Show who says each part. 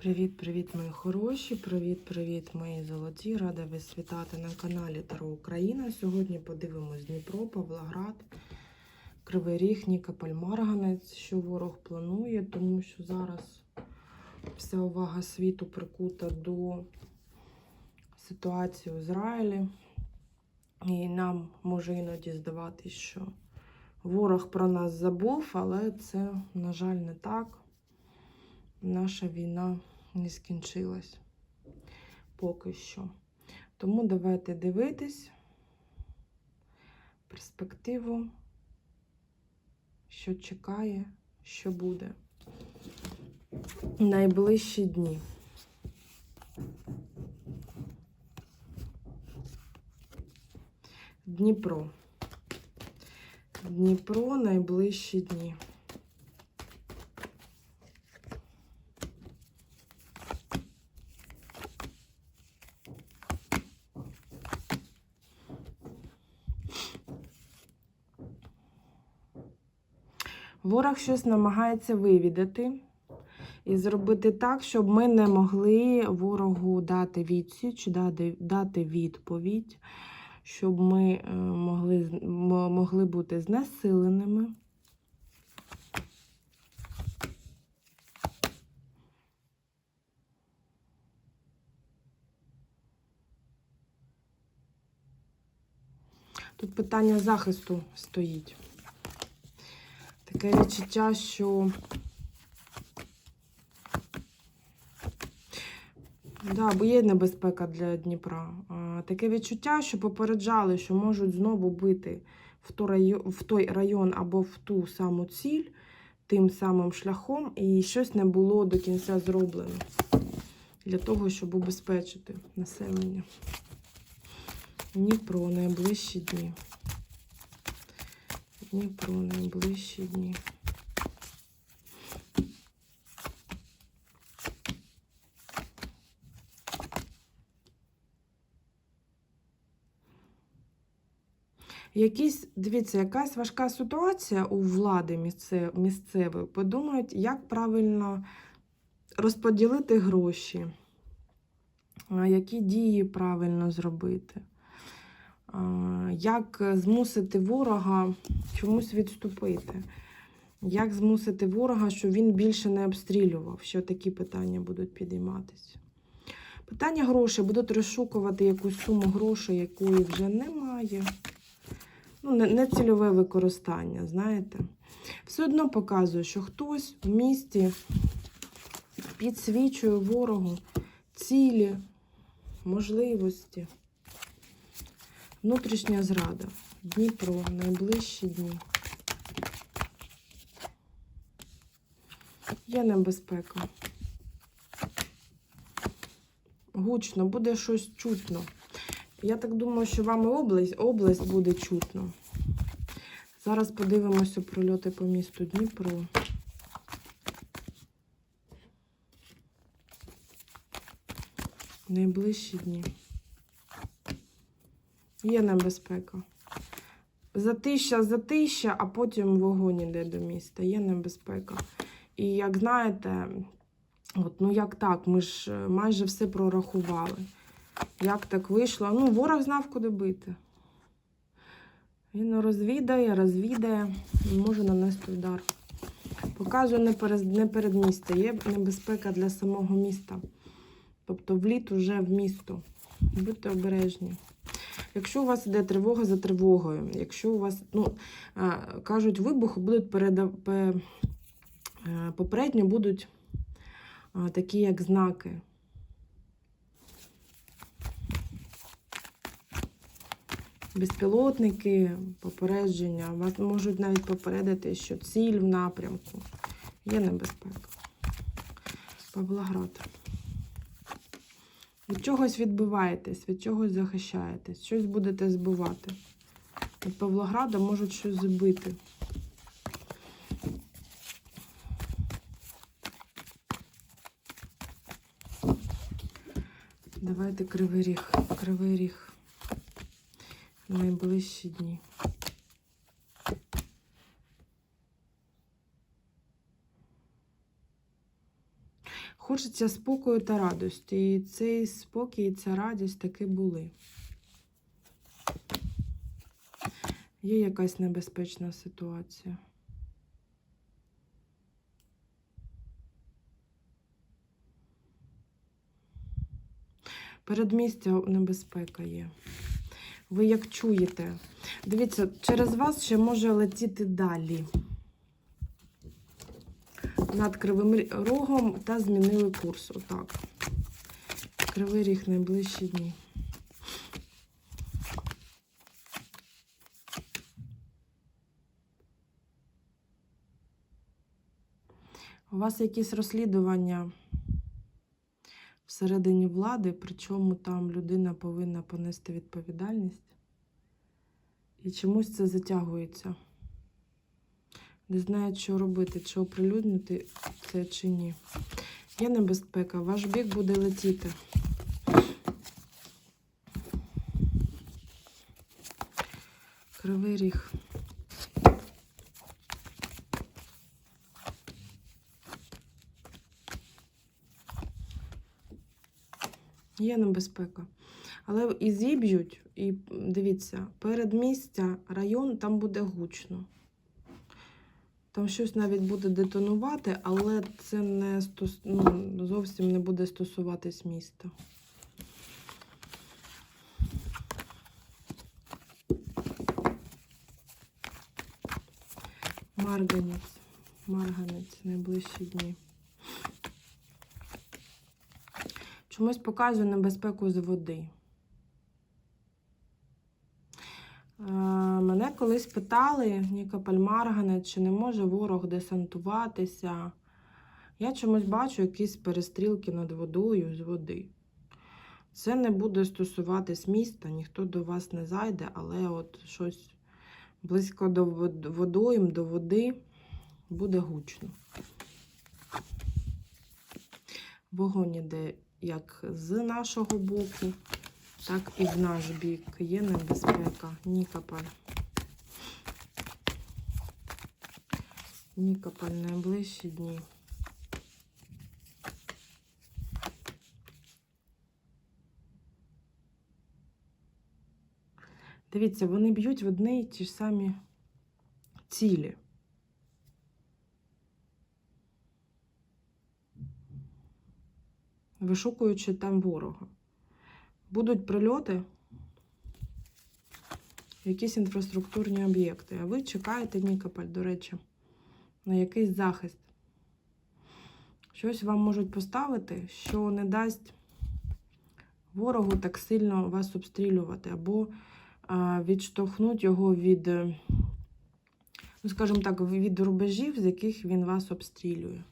Speaker 1: Привіт-привіт, мої хороші! Привіт-привіт, мої золоті! Рада вас вітати на каналі Таро Україна. Сьогодні подивимось Дніпро, Павлоград, Кривий Ріг, Нікополь, Марганець, що ворог планує, тому що зараз вся увага світу прикута до ситуації в Ізраїлі. І нам може іноді здаватись, що ворог про нас забув, але це, на жаль, не так. Наша війна не скінчилась поки що. Тому давайте дивитись перспективу, що чекає, що буде найближчі дні. Дніпро. Дніпро найближчі дні. Ворог щось намагається вивідати і зробити так, щоб ми не могли ворогу дати відсіч, дати, відповідь, щоб ми е, могли, могли бути знесиленими. Тут питання захисту стоїть. Таке відчуття, що да, бо є небезпека для Дніпра. Таке відчуття, що попереджали, що можуть знову бити в той район, або в ту саму ціль тим самим шляхом, і щось не було до кінця зроблено для того, щоб убезпечити населення. Дніпро найближчі дні. Дніпро найближчі дні. Якісь, дивіться, якась важка ситуація у влади місцевої. Подумають, як правильно розподілити гроші, які дії правильно зробити, як змусити ворога чомусь відступити, як змусити ворога, щоб він більше не обстрілював, що такі питання будуть підійматися. Питання грошей будуть розшукувати якусь суму грошей, якої вже немає. Ну, не, не цільове використання, знаєте. Все одно показує, що хтось в місті підсвічує ворогу цілі, можливості. Внутрішня зрада. Дніпро, найближчі дні. Є небезпека. Гучно, буде щось чутно. Я так думаю, що вам область, область буде чутно. Зараз подивимося прольоти по місту Дніпро. Найближчі дні. Є небезпека. Затища, затища, а потім вогонь іде до міста. Є небезпека. І як знаєте, от, ну як так, ми ж е, майже все прорахували. Як так вийшло? Ну, ворог знав, куди бити. Він розвідає, розвідає може нанести удар. Показує не перед, не перед місто, є небезпека для самого міста. Тобто вліт уже в місто. Будьте обережні. Якщо у вас йде тривога за тривогою, якщо у вас, ну, кажуть, вибухи будуть переда... пе- е, попередньо будуть такі, як знаки. Безпілотники, попередження. Вас можуть навіть попередити, що ціль в напрямку. Є небезпека. Павлоград. Від чогось відбиваєтесь, від чогось захищаєтесь, щось будете збивати. Від Павлограда можуть щось збити. Давайте кривий ріг. Кривий ріг. Найближчі дні. Хочеться спокою та радості. І цей спокій і ця радість таки були. Є якась небезпечна ситуація. Передмістя небезпека є. Ви як чуєте? Дивіться, через вас ще може летіти далі. Над кривим рогом та змінили курс. Отак. Кривий ріг найближчі дні. У вас якісь розслідування всередині влади, причому там людина повинна понести відповідальність. І чомусь це затягується. Не знають, що робити, чи оприлюднити це чи ні. Є небезпека, ваш бік буде летіти. Кривий ріг. Є небезпека. Але і зіб'ють, і дивіться, передмістя, район, там буде гучно. Там щось навіть буде детонувати, але це не стос... ну, зовсім не буде стосуватись міста. Марганець. Марганець найближчі дні. Чомусь показує небезпеку з води. Мене колись питали, Нікополь Марганець, чи не може ворог десантуватися. Я чомусь бачу якісь перестрілки над водою з води. Це не буде стосуватись міста, ніхто до вас не зайде, але от щось близько до вод- водойм, до води буде гучно. Вогонь іде як з нашого боку, так і в наш бік. Є небезпека. Нікополь. Нікополь найближчі дні. Дивіться, вони б'ють в одні й ті ж самі цілі. Вишукуючи там ворога. Будуть прильоти, якісь інфраструктурні об'єкти. А ви чекаєте Нікополь, до речі, на якийсь захист. Щось вам можуть поставити, що не дасть ворогу так сильно вас обстрілювати, або відштовхнуть його від, ну, скажімо так, від рубежів, з яких він вас обстрілює.